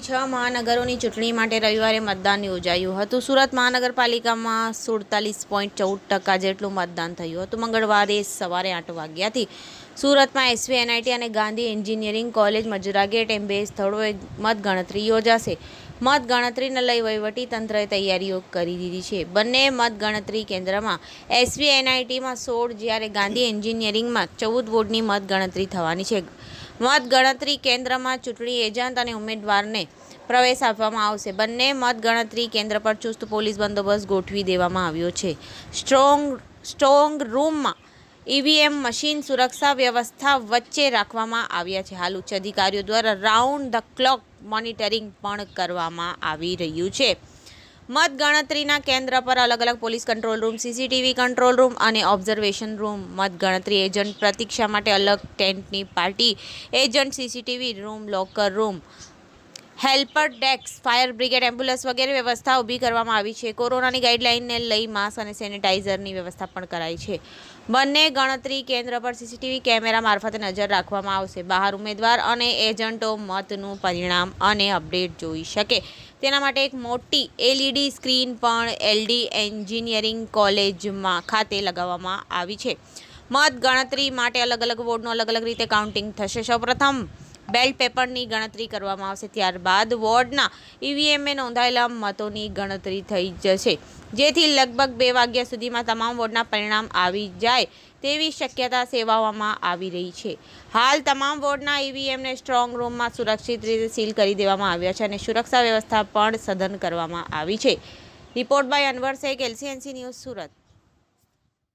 છ મહાનગરોની ચૂંટણી માટે રવિવારે મતદાન યોજાયું હતું. સુરત મહાનગરપાલિકામાં સુડતાલીસ પોઈન્ટ ચૌદ ટકા જેટલું મતદાન થયું હતું. મંગળવારે સવારે આઠ વાગ્યાથી સુરતમાં એસવી, એનઆઈટી અને Gandhi engineering college, Majura gate એમ બે સ્થળોએ મતગણતરી યોજાશે. મતગણતરીને લઈ વહીવટી તંત્રએ તૈયારીઓ કરી દીધી છે. બંને મતગણતરી કેન્દ્રમાં એસવી એનઆઈટીમાં સોળ, જ્યારે ગાંધી એન્જિનિયરિંગમાં ચૌદ વોર્ડની મતગણતરી થવાની છે. મતગણતરી કેન્દ્રમાં ચૂંટણી એજન્ટ અને ઉમેદવારને પ્રવેશ આપવામાં આવશે. બંને મતગણતરી કેન્દ્ર પર ચુસ્ત પોલીસ બંદોબસ્ત ગોઠવી દેવામાં આવ્યો છે. સ્ટ્રોંગ સ્ટ્રોંગ રૂમમાં ઈવીએમ મશીન સુરક્ષા વ્યવસ્થા વચ્ચે રાખવામાં આવ્યા છે. હાલ ઉચ્ચ અધિકારીઓ દ્વારા રાઉન્ડ ધ ક્લોક મોનિટરિંગ પણ કરવામાં આવી રહ્યું છે. મતગણતરીના કેન્દ્ર પર અલગ અલગ police control room, CCTV control room અને ઓબ્ઝર્વેશન રૂમ મતગણતરી એજન્ટ પ્રતીક્ષા માટે અલગ ટેન્ટની party, agent, CCTV room, locker room helper desk, fire brigade, ambulance વગેરે વ્યવસ્થા ઊભી કરવામાં આવી છે. કોરોનાની ગાઈડલાઇનને લઈ માસ્ક અને સેનિટાઈઝરની વ્યવસ્થા પણ કરાઈ છે. બંને ગણતરી કેન્દ્ર પર સીસીટીવી કેમેરા મારફતે નજર રાખવામાં આવશે. બહાર ઉમેદવાર અને એજન્ટો મતનું પરિણામ અને અપડેટ જોઈ શકે. તેના માટે એક મોટી એલઈડી સ્ક્રીન પણ એલડી એન્જિનિયરિંગ કોલેજમાં ખાતે લગાવવામાં આવી છે. મત ગણતરી માટે અલગ અલગ વોર્ડનું અલગ અલગ રીતે કાઉન્ટિંગ થશે. સૌપ્રથમ બેલ્ટ પેપરની ગણતરી કરવામાં આવશે ત્યારબાદ વોર્ડના ઈવીએમએ નોંધાયેલા મતોની ગણતરી થઈ જશે. જેથી લગભગ બે વાગ્યા સુધીમાં તમામ વોર્ડના પરિણામ આવી જાય તેવી શક્યતા સેવાઓમાં આવી રહી છે. હાલ તમામ વોર્ડના ઈવીએમને સ્ટ્રોંગ રૂમમાં સુરક્ષિત રીતે સીલ કરી દેવામાં આવ્યા છે અને સુરક્ષા વ્યવસ્થા પણ સઘન કરવામાં આવી છે. Report by Anwar Shaikh, LCNC news Surat.